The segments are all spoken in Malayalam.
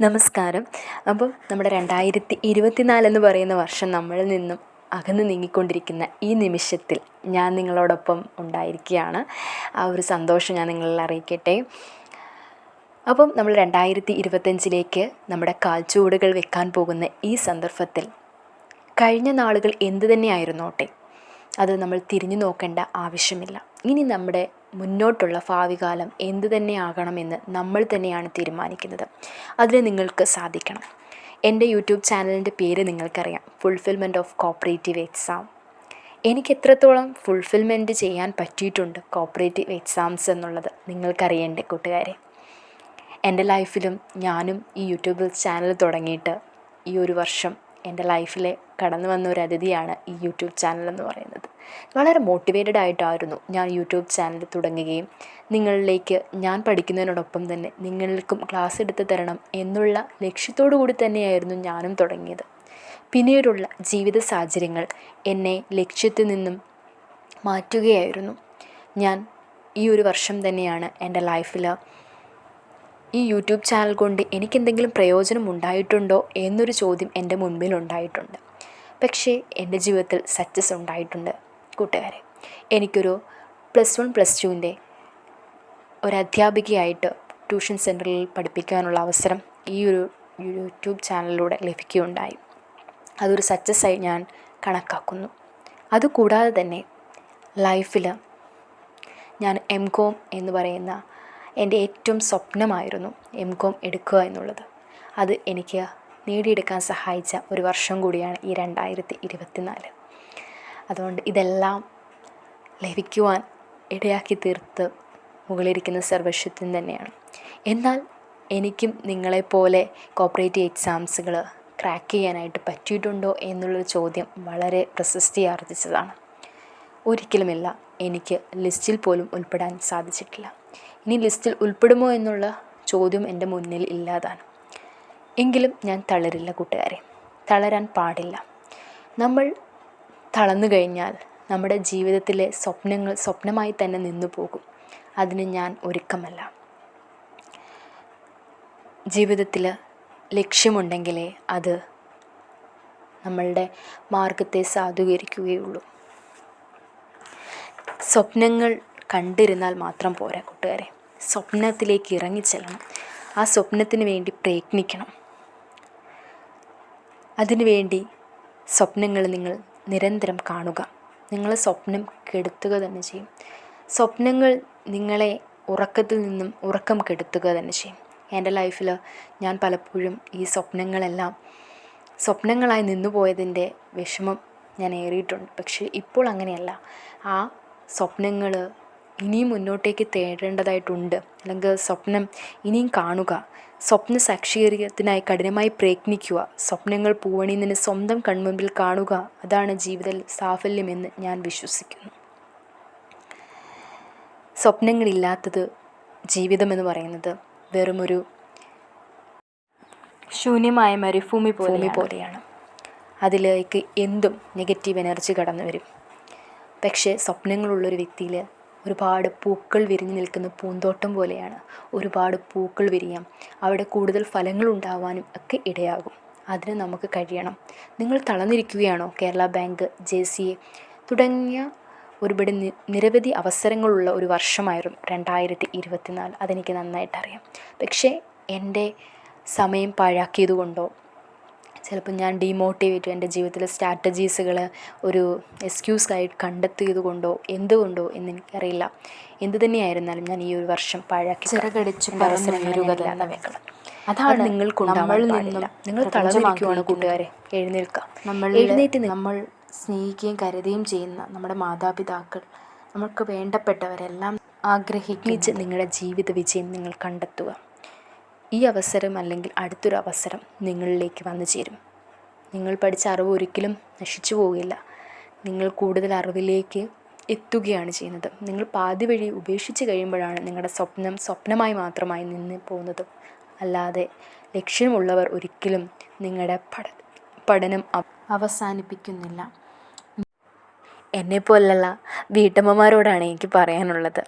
നമസ്കാരം. അപ്പം നമ്മുടെ രണ്ടായിരത്തി ഇരുപത്തിനാല് എന്ന് പറയുന്ന വർഷം നമ്മളിൽ നിന്നും അകന്ന് നീങ്ങിക്കൊണ്ടിരിക്കുന്ന ഈ നിമിഷത്തിൽ ഞാൻ നിങ്ങളോടൊപ്പം ഉണ്ടായിരിക്കുകയാണ്. ആ ഒരു സന്തോഷം ഞാൻ നിങ്ങളിൽ അറിയിക്കട്ടെ. അപ്പം നമ്മൾ രണ്ടായിരത്തി ഇരുപത്തഞ്ചിലേക്ക് നമ്മുടെ കാൽച്ചുവടുകൾ വെക്കാൻ പോകുന്ന ഈ സന്ദർഭത്തിൽ കഴിഞ്ഞ നാളുകൾ എന്തു തന്നെയായിരുന്നോട്ടെ? അത് നമ്മൾ തിരിഞ്ഞു നോക്കേണ്ട ആവശ്യമില്ല. ഇനി നമ്മുടെ മുന്നോട്ടുള്ള ഭാവി കാലം എന്തു തന്നെ ആകണമെന്ന് നമ്മൾ തന്നെയാണ് തീരുമാനിക്കുന്നത്. അതിന് നിങ്ങൾക്ക് സാധിക്കണം. എന്റെ യൂട്യൂബ് ചാനലിന്റെ പേര് നിങ്ങൾക്കറിയാം. ഫുൾഫിൽമെന്റ് ഓഫ് കോപ്പറേറ്റീവ് എക്സാം എനിക്ക് എത്രത്തോളം ഫുൾഫിൽമെന്റ് ചെയ്യാൻ പറ്റിയിട്ടുണ്ട് കോപ്പറേറ്റീവ് എക്സാംസ് എന്നുള്ളത് നിങ്ങൾക്കറിയേണ്ട കൂട്ടുകാരെ. എന്റെ ലൈഫിലും ഞാനും ഈ യൂട്യൂബ് ചാനൽ തുടങ്ങിയിട്ട് ഈ ഒരു വർഷം എന്റെ ലൈഫിൽ കടന്നു വന്ന ഒരു അതിഥിയാണ് ഈ യൂട്യൂബ് ചാനൽ എന്ന് പറയുന്നത്. വളരെ മോട്ടിവേറ്റഡ് ആയിട്ടായിരുന്നു ഞാൻ യൂട്യൂബ് ചാനൽ തുടങ്ങുകയും നിങ്ങളിലേക്ക് ഞാൻ പഠിക്കുന്നതിനോടൊപ്പം തന്നെ നിങ്ങൾക്കും ക്ലാസ് എടുത്ത് തരണം എന്നുള്ള ലക്ഷ്യത്തോടു കൂടി തന്നെയായിരുന്നു ഞാനും തുടങ്ങിയത്. പിന്നീടുള്ള ജീവിത സാഹചര്യങ്ങൾ എന്നെ ലക്ഷ്യത്തിൽ നിന്നും മാറ്റുകയായിരുന്നു. ഞാൻ ഈ ഒരു വർഷം തന്നെയാണ് എന്റെ ലൈഫിൽ ഈ യൂട്യൂബ് ചാനൽ കൊണ്ട് എനിക്കെന്തെങ്കിലും പ്രയോജനം ഉണ്ടായിട്ടുണ്ടോ എന്നൊരു ചോദ്യം എന്റെ മുൻപിൽ ഉണ്ടായിട്ടുണ്ട്. പക്ഷേ എന്റെ ജീവിതത്തിൽ സക്സസ് ഉണ്ടായിട്ടുണ്ട്. കൂട്ടുകാരെ എനിക്കൊരു പ്ലസ് വൺ പ്ലസ് ടുവിന്റെ ഒരു അധ്യാപികയായിട്ട് ട്യൂഷൻ സെന്ററിൽ പഠിപ്പിക്കാനുള്ള അവസരം ഈ ഒരു യൂട്യൂബ് ചാനലിലൂടെ ലഭിക്കുകയുണ്ടായി. അതൊരു സക്സസ്സായി ഞാൻ കണക്കാക്കുന്നു. അതുകൂടാതെ തന്നെ ലൈഫിൽ ഞാൻ എം കോം എന്ന് പറയുന്ന എന്റെ ഏറ്റവും സ്വപ്നമായിരുന്നു എം കോം എടുക്കുക എന്നുള്ളത്. അത് എനിക്ക് നേടിയെടുക്കാൻ സഹായിച്ച ഒരു വർഷം കൂടിയാണ് ഈ രണ്ടായിരത്തി ഇരുപത്തിനാല്. അതുകൊണ്ട് ഇതെല്ലാം ലഭിക്കുവാൻ ഇടയാക്കി തീർത്ത് മുകളിലിരിക്കുന്ന സർവശത്വം തന്നെയാണ്. എന്നാൽ എനിക്കും നിങ്ങളെപ്പോലെ കോപ്പറേറ്റീവ് എക്സാംസുകൾ ക്രാക്ക് ചെയ്യാനായിട്ട് പറ്റിയിട്ടുണ്ടോ എന്നുള്ളൊരു ചോദ്യം വളരെ പ്രശസ്തി ആർജിച്ചതാണ്. ഒരിക്കലുമില്ല എനിക്ക് ലിസ്റ്റിൽ പോലും ഉൾപ്പെടാൻ സാധിച്ചിട്ടില്ല. ഇനി ലിസ്റ്റിൽ ഉൾപ്പെടുമോ എന്നുള്ള ചോദ്യം എന്റെ മുന്നിൽ ഇല്ലാതാണ്. എങ്കിലും ഞാൻ തളരില്ല കൂട്ടുകാരെ. തളരാൻ പാടില്ല. നമ്മൾ തളർന്നു കഴിഞ്ഞാൽ നമ്മുടെ ജീവിതത്തിലെ സ്വപ്നങ്ങൾ സ്വപ്നമായി തന്നെ നിന്നു പോകും. അതിന് ഞാൻ ഒരുക്കമല്ല. ജീവിതത്തിൽ ലക്ഷ്യമുണ്ടെങ്കിലേ അത് നമ്മളുടെ മാർഗത്തെ സാധൂകരിക്കുകയുള്ളൂ. സ്വപ്നങ്ങൾ കണ്ടിരുന്നാൽ മാത്രം പോരാ കൂട്ടുകാരെ. സ്വപ്നത്തിലേക്ക് ഇറങ്ങിച്ചെല്ലണം ആ സ്വപ്നത്തിന് വേണ്ടി പ്രയത്നിക്കണം. അതിനുവേണ്ടി സ്വപ്നങ്ങൾ നിങ്ങൾ നിരന്തരം കാണുക. നിങ്ങൾ സ്വപ്നം കെടുത്തുക തന്നെ ചെയ്യും. സ്വപ്നങ്ങൾ നിങ്ങളെ ഉറക്കത്തിൽ നിന്നും ഉറക്കം കെടുത്തുക തന്നെ ചെയ്യും. എന്റെ ലൈഫിൽ ഞാൻ പലപ്പോഴും ഈ സ്വപ്നങ്ങളെല്ലാം സ്വപ്നങ്ങളായി നിന്നു പോയതിന്റെ വിഷമം ഞാൻ ഏറിയിട്ടുണ്ട്. പക്ഷേ ഇപ്പോൾ അങ്ങനെയല്ല. ആ സ്വപ്നങ്ങൾ ഇനിയും മുന്നോട്ടേക്ക് തേടേണ്ടതായിട്ടുണ്ട്. അല്ലെങ്കിൽ സ്വപ്നം ഇനിയും കാണുക. സ്വപ്ന സാക്ഷീകരണത്തിനായി കഠിനമായി പ്രയത്നിക്കുക. സ്വപ്നങ്ങൾ പൂവണിയുന്നതിന് സ്വന്തം കൺമുമ്പിൽ കാണുക. അതാണ് ജീവിത സാഫല്യമെന്ന് ഞാൻ വിശ്വസിക്കുന്നു. സ്വപ്നങ്ങളില്ലാത്തത് ജീവിതമെന്ന് പറയുന്നത് വെറുമൊരു ശൂന്യമായ മരുഭൂമി ഭൂമി പോലെയാണ്. അതിലേക്ക് എന്തും നെഗറ്റീവ് എനർജി കടന്നു വരും പക്ഷേ സ്വപ്നങ്ങളുള്ളൊരു വ്യക്തിയിൽ ഒരുപാട് പൂക്കൾ വിരിഞ്ഞു നിൽക്കുന്ന പൂന്തോട്ടം പോലെയാണ്. ഒരുപാട് പൂക്കൾ വിരിയാം. അവിടെ കൂടുതൽ ഫലങ്ങൾ ഉണ്ടാവാനും ഒക്കെ ഇടയാകും. അതിന് നമുക്ക് കഴിയണം. നിങ്ങൾ തളർന്നിരിക്കുകയാണോ? Kerala bank J C A തുടങ്ങിയ ഒരുപാട് നിരവധി അവസരങ്ങളുള്ള ഒരു വർഷമായിരുന്നു രണ്ടായിരത്തി ഇരുപത്തിനാല് അതെനിക്ക് നന്നായിട്ടറിയാം. പക്ഷേ എന്റെ സമയം പാഴാക്കിയതുകൊണ്ടോ? ചിലപ്പോൾ ഞാൻ ഡീമോട്ടിവേറ്റ് എന്റെ ജീവിതത്തിലെ സ്ട്രാറ്റജീസുകൾ ഒരു എക്സ്ക്യൂസ് ആയി കണ്ടെത്തിയത് കൊണ്ടോ എന്തുകൊണ്ടോ എന്ന് എനിക്കറിയില്ല എന്ത് തന്നെയായിരുന്നാലും ഞാൻ ഈ ഒരു വർഷം പഴക്കി ചിറകടിച്ച് അതാണ് നിങ്ങൾക്ക് നമ്മളിൽ നിന്നും നിങ്ങൾ തളർന്നിരിക്കുവാണ് കൂട്ടുകാരെ. എഴുന്നേൽക്കുക. നമ്മൾ എഴുന്നേറ്റ് നമ്മൾ സ്നേഹിക്കുകയും കരുതുകയും ചെയ്യുന്ന നമ്മുടെ മാതാപിതാക്കൾ നമുക്ക് വേണ്ടപ്പെട്ടവരെല്ലാം ആഗ്രഹിക്കുന്നു. നിങ്ങളുടെ ജീവിത വിജയം നിങ്ങൾ കണ്ടെത്തുക. ഈ അവസരം അല്ലെങ്കിൽ അടുത്തൊരു അവസരം നിങ്ങളിലേക്ക് വന്നു ചേരും. നിങ്ങൾ പഠിച്ച അറിവ് ഒരിക്കലും നശിച്ചു പോവുകയില്ല നിങ്ങൾ കൂടുതൽ അറിവിലേക്ക് എത്തുകയാണ് ചെയ്യുന്നത്. നിങ്ങൾ പാതി വഴി ഉപേക്ഷിച്ച് കഴിയുമ്പോഴാണ് നിങ്ങളുടെ സ്വപ്നം സ്വപ്നമായി മാത്രമായി നിന്ന് പോകുന്നത്. അല്ലാതെ ലക്ഷ്യമുള്ളവർ ഒരിക്കലും നിങ്ങളുടെ പഠ പഠനം അവസാനിപ്പിക്കുന്നില്ല അവസാനിപ്പിക്കുന്നില്ല. എന്നെപ്പോലുള്ള വീട്ടമ്മമാരോടാണ് എനിക്ക് പറയാനുള്ളത്.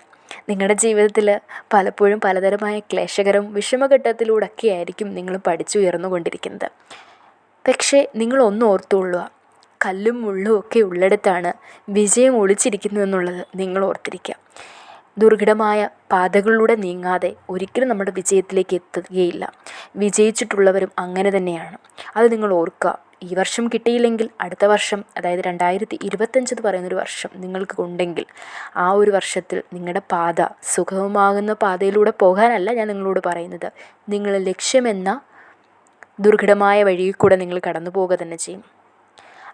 നിങ്ങളുടെ ജീവിതത്തിൽ പലപ്പോഴും പലതരമായ ക്ലേശകരം വിഷമഘട്ടത്തിലൂടെയൊക്കെ ആയിരിക്കും നിങ്ങൾ പഠിച്ചുയർന്നുകൊണ്ടിരിക്കുന്നത്. പക്ഷേ നിങ്ങളൊന്ന് ഓർത്തുകൊള്ളുക. കല്ലും മുള്ളും ഒക്കെ ഉള്ളിടത്താണ് വിജയം ഒളിച്ചിരിക്കുന്നു എന്നുള്ളത് നിങ്ങൾ ഓർത്തിരിക്കുക. ദുർഘടമായ പാതകളിലൂടെ നീങ്ങാതെ ഒരിക്കലും നമ്മുടെ വിജയത്തിലേക്ക് എത്തുകയില്ല. വിജയിച്ചിട്ടുള്ളവരും അങ്ങനെ തന്നെയാണ്. അത് നിങ്ങൾ ഓർക്കുക. ഈ വർഷം കിട്ടിയില്ലെങ്കിൽ അടുത്ത വർഷം അതായത് രണ്ടായിരത്തി ഇരുപത്തഞ്ച് എന്ന് പറയുന്നൊരു വർഷം നിങ്ങൾക്ക് ഉണ്ടെങ്കിൽ ആ ഒരു വർഷത്തിൽ നിങ്ങളുടെ പാത സുഗമമാകുന്ന പാതയിലൂടെ പോകാനല്ല ഞാൻ നിങ്ങളോട് പറയുന്നത്. നിങ്ങൾ ലക്ഷ്യമെന്ന ദുർഘടമായ വഴിയിൽ കൂടെ നിങ്ങൾ കടന്നു പോവുക തന്നെ ചെയ്യും.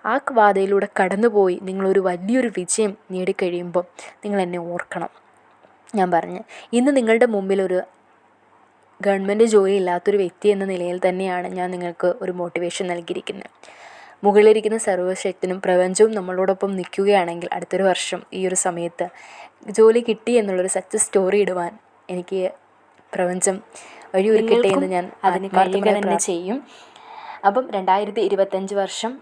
ആ പാതയിലൂടെ കടന്നുപോയി നിങ്ങളൊരു വലിയൊരു വിജയം നേടിക്കഴിയുമ്പോൾ നിങ്ങൾ എന്നെ ഓർക്കണം. ഞാൻ പറഞ്ഞു. ഇന്ന് നിങ്ങളുടെ മുമ്പിൽ ഒരു ഗവൺമെന്റ് ജോലി ഇല്ലാത്തൊരു വ്യക്തി എന്ന നിലയിൽ തന്നെയാണ് ഞാൻ നിങ്ങൾക്ക് ഒരു മോട്ടിവേഷൻ നൽകിയിരിക്കുന്നത്. മുകളിലിരിക്കുന്ന സർവശക്തനും പ്രപഞ്ചവും നമ്മളോടൊപ്പം നിൽക്കുകയാണെങ്കിൽ അടുത്തൊരു വർഷം ഈ ഒരു സമയത്ത് ജോലി കിട്ടി എന്നുള്ളൊരു സക്സസ് സ്റ്റോറി ഇടുവാൻ എനിക്ക് പ്രപഞ്ചം വഴിയൊരുക്കട്ടെ എന്ന് ഞാൻ അതിന് ചെയ്യും. അപ്പം രണ്ടായിരത്തി ഇരുപത്തഞ്ച് വർഷം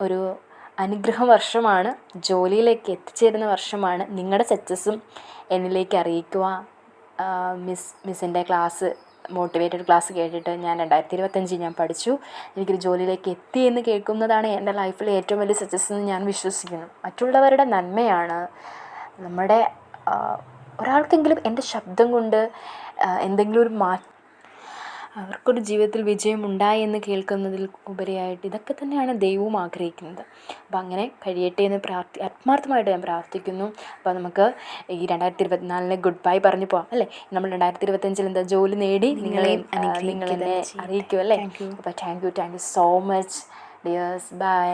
ഒരു അനുഗ്രഹ വർഷമാണ്. ജോലിയിലേക്ക് എത്തിച്ചേരുന്ന വർഷമാണ്. നിങ്ങളുടെ സക്സസ്സും എന്നിലേക്ക് അറിയിക്കുക. മിസ് മിസ്സിന്റെ ക്ലാസ് മോട്ടിവേറ്റഡ് ക്ലാസ് കേട്ടിട്ട് ഞാൻ രണ്ടായിരത്തി ഇരുപത്തഞ്ചിൽ ഞാൻ പഠിച്ചു. എനിക്കൊരു ജോലിയിലേക്ക് എത്തി എന്ന് കേൾക്കുന്നതാണ് എന്റെ ലൈഫിലെ ഏറ്റവും വലിയ സക്സസ് എന്ന് ഞാൻ വിശ്വസിക്കുന്നു. മറ്റുള്ളവരുടെ നന്മയാണ് നമ്മുടെ ഒരാൾക്കെങ്കിലും എന്റെ ശബ്ദം കൊണ്ട് എന്തെങ്കിലും ഒരു മാ അവർക്കൊരു ജീവിതത്തിൽ വിജയം ഉണ്ടായി എന്ന് കേൾക്കുന്നതിൽ ഉപരിയായിട്ട് ഇതൊക്കെ തന്നെയാണ് ദൈവവും ആഗ്രഹിക്കുന്നത്. അപ്പം അങ്ങനെ കഴിയട്ടെ എന്ന് പ്രാർത്ഥി ആത്മാർത്ഥമായിട്ട് ഞാൻ പ്രാർത്ഥിക്കുന്നു. അപ്പോൾ നമുക്ക് ഈ രണ്ടായിരത്തി ഇരുപത്തിനാലിന് ഗുഡ് ബൈ പറഞ്ഞു പോവാം അല്ലേ? നമ്മൾ രണ്ടായിരത്തി ഇരുപത്തഞ്ചിൽ എന്താ ജോലി നേടി നിങ്ങളെയും നിങ്ങളെ നിങ്ങളെന്നെ അറിയിക്കും അല്ലേ? അപ്പോൾ thank you thank you so much dears bye